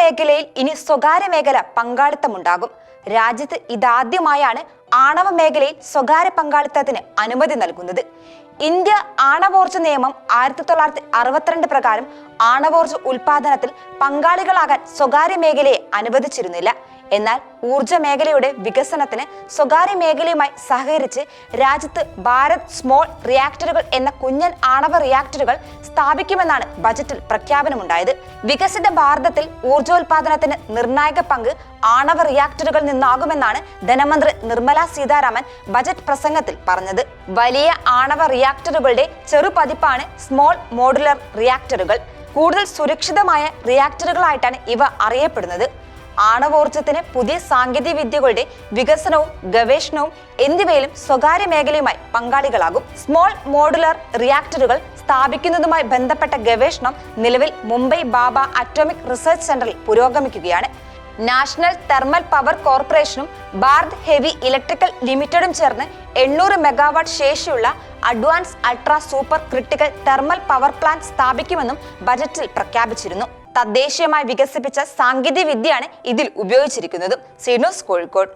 മേഖലയിൽ ഇനി സ്വകാര്യ മേഖല പങ്കാളിത്തമുണ്ടാകും. രാജ്യത്ത് ഇതാദ്യമായാണ് ആണവ മേഖലയിൽ സ്വകാര്യ പങ്കാളിത്തത്തിന് അനുമതി നൽകുന്നത്. ഇന്ത്യ ആണവോർജ നിയമം ആയിരത്തി തൊള്ളായിരത്തി അറുപത്തിരണ്ട് പ്രകാരം ആണവോർജ ഉൽപാദനത്തിൽ പങ്കാളികളാകാൻ സ്വകാര്യ മേഖലയെ അനുവദിച്ചിരുന്നില്ല. എന്നാൽ ഊർജ മേഖലയുടെ വികസനത്തിന് സ്വകാര്യ മേഖലയുമായി സഹകരിച്ച് രാജ്യത്ത് ഭാരത് സ്മോൾ റിയാക്ടറുകൾ എന്ന കുഞ്ഞൻ ആണവ റിയാക്ടറുകൾ സ്ഥാപിക്കുമെന്നാണ് ബജറ്റിൽ പ്രഖ്യാപനമുണ്ടായത്. വികസിത ഭാരതത്തിൽ ഊർജോൽപാദനത്തിന് നിർണായക പങ്ക് ആണവ റിയാക്ടറുകളിൽ നിന്നാകുമെന്നാണ് ധനമന്ത്രി നിർമ്മല സീതാരാമൻ ബജറ്റ് പ്രസംഗത്തിൽ പറഞ്ഞത്. വലിയ ആണവ റിയാക്ടറുകളുടെ ചെറുപതിപ്പാണ് സ്മോൾ മോഡുലർ റിയാക്ടറുകൾ. കൂടുതൽ സുരക്ഷിതമായ റിയാക്ടറുകളായിട്ടാണ് ഇവ അറിയപ്പെടുന്നത്. ആണവോർജത്തിന് പുതിയ സാങ്കേതിക വിദ്യകളുടെ വികസനവും ഗവേഷണവും എന്നിവയിലും സ്വകാര്യ മേഖലയുമായി പങ്കാളികളാകും. സ്മോൾ മോഡുലർ റിയാക്ടറുകൾ സ്ഥാപിക്കുന്നതുമായി ബന്ധപ്പെട്ട ഗവേഷണം നിലവിൽ മുംബൈ ബാബ അറ്റോമിക് റിസർച്ച് സെന്ററിൽ പുരോഗമിക്കുകയാണ്. നാഷണൽ തെർമൽ പവർ കോർപ്പറേഷനും ഭാരത് ഹെവി ഇലക്ട്രിക്കൽ ലിമിറ്റഡും ചേർന്ന് എണ്ണൂറ് മെഗാവാട്ട് ശേഷിയുള്ള advance ultra super critical thermal power plant സ്ഥാപിക്കുമെന്നും ബജറ്റിൽ പ്രഖ്യാപിച്ചിരുന്നു. തദ്ദേശീയമായി വികസിപ്പിച്ച സാങ്കേതിക വിദ്യയാണ് ഇതിൽ ഉപയോഗിച്ചിരിക്കുന്നത്. സീനോസ് കോഴിക്കോട്.